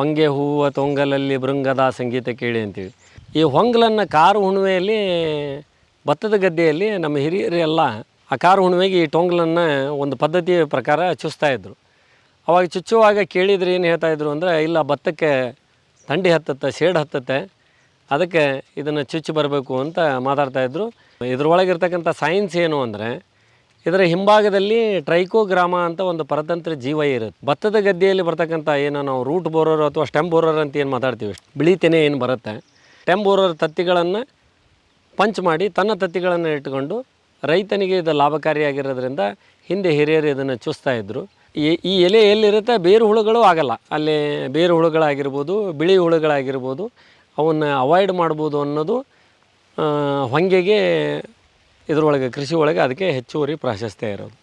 ಹೊಂಗೆ ಹೂವ ತೊಂಗಲಲ್ಲಿ ಭೃಂಗದ ಸಂಗೀತ ಕೇಳಿ ಅಂತೀವಿ. ಈ ಹೊಂಗಲನ್ನು ಕಾರು ಹುಣ್ಮೆಯಲ್ಲಿ, ಭತ್ತದ ಗದ್ದೆಯಲ್ಲಿ ನಮ್ಮ ಹಿರಿಯರೆಲ್ಲ ಆ ಕಾರು ಹುಣ್ಮೆಗೆ ಈ ಟೊಂಗಲನ್ನು ಒಂದು ಪದ್ಧತಿಯ ಪ್ರಕಾರ ಚುಚ್ತಾ ಇದ್ರು. ಅವಾಗ ಚುಚ್ಚುವಾಗ ಕೇಳಿದ್ರೆ ಏನು ಹೇಳ್ತಾ ಇದ್ರು ಅಂದರೆ, ಇಲ್ಲ ಭತ್ತಕ್ಕೆ ತಂಡಿ ಹತ್ತತ್ತೆ ಶೇಡ್ ಹತ್ತತ್ತೆ, ಅದಕ್ಕೆ ಇದನ್ನು ಚುಚ್ಚಿ ಬರಬೇಕು ಅಂತ ಮಾತಾಡ್ತಾಯಿದ್ರು ಇದ್ರೊಳಗಿರ್ತಕ್ಕಂಥ ಸೈನ್ಸ್ ಏನು ಅಂದರೆ ಇದರ ಹಿಂಭಾಗದಲ್ಲಿ ಟ್ರೈಕೋಗ್ರಾಮ ಅಂತ ಒಂದು ಪರತಂತ್ರ ಜೀವ ಇರುತ್ತೆ. ಭತ್ತದ ಗದ್ದೆಯಲ್ಲಿ ಬರ್ತಕ್ಕಂಥ ಏನು ನಾವು ರೂಟ್ ಬೋರರ್ ಅಥವಾ ಸ್ಟೆಮ್ ಬೋರರ್ ಅಂತ ಏನು ಮಾತಾಡ್ತೀವಿ? ಬಿಳಿ ತೆನೆ ಏನು ಬರುತ್ತೆ? ಸ್ಟೆಮ್ ಬೋರರ್ ತತ್ತಿಗಳನ್ನು ಪಂಚ್ ಮಾಡಿ ತನ್ನ ತತ್ತಿಗಳನ್ನು ಇಟ್ಕೊಂಡು ರೈತನಿಗೆ ಇದು ಲಾಭಕಾರಿಯಾಗಿರೋದ್ರಿಂದ ಹಿಂದೆ ಹಿರಿಯರು ಇದನ್ನು ಚೂಸ್ತಾ ಇದ್ದರು ಈ ಈ ಎಲೆ ಎಲ್ಲಿರುತ್ತೆ? ಬೇರು ಹುಳುಗಳು ಆಗಲ್ಲ. ಅಲ್ಲಿ ಬೇರು ಹುಳುಗಳಾಗಿರ್ಬೋದು, ಬಿಳಿ ಹುಳುಗಳಾಗಿರ್ಬೋದು, ಅವನ್ನ ಅವಾಯ್ಡ್ ಮಾಡ್ಬೋದು ಅನ್ನೋದು ಹೊಂಗೆಗೆ ಇದರೊಳಗೆ ಕೃಷಿ ಒಳಗೆ ಅದಕ್ಕೆ ಹೆಚ್ಚುವರಿ ಪ್ರಾಶಸ್ತ್ಯ ಇರೋದು.